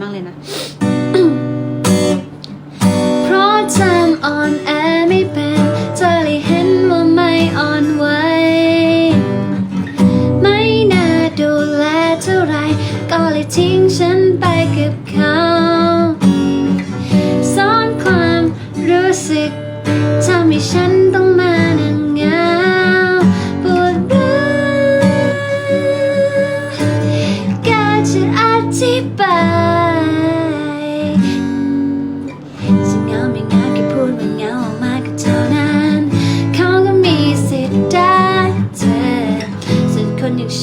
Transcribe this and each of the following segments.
มากเลยนะ เพราะจำอ่อนแอไม่เป็นเธอเลยเห็นว่าไม่อ่อนไหวไม่น่าดูแลเท่าไร ก็เลยทิ้งฉันไปกับเขาซ่อนความรู้สึกทำให้ฉันต้องมานั่งเหงาปวดร้าวก็จะอธิบาย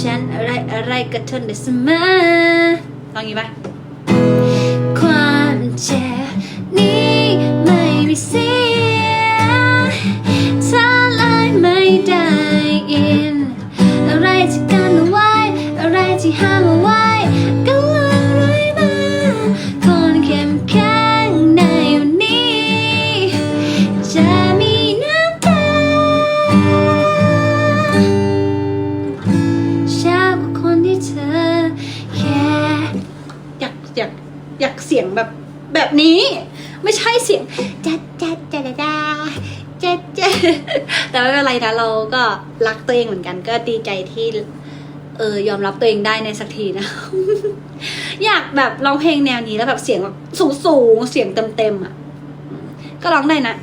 ฉันอะไรอะไรก็ทนได้เสมอลองงี้ปะความเจ็บนี้ไม่มีเสียงถ้าเลยไม่ได้ยินอะไรที่กันเอาไว้อะไรที่หา อยากอยากเสียงแบบแบบนี้ ไม่ใช่เสียงจัดจัดจัดดาจัดจัดแต่ไม่เป็นไรนะเราก็รักตัวเองเหมือนกันก็ดีใจที่เออยอมรับตัวเองได้ในสักทีนะ อยากแบบร้องเพลงแนวนี้แล้วแบบเสียงแบบสูงสูงเสียงเต็มเต็มอะ ก็ร้องได้นะ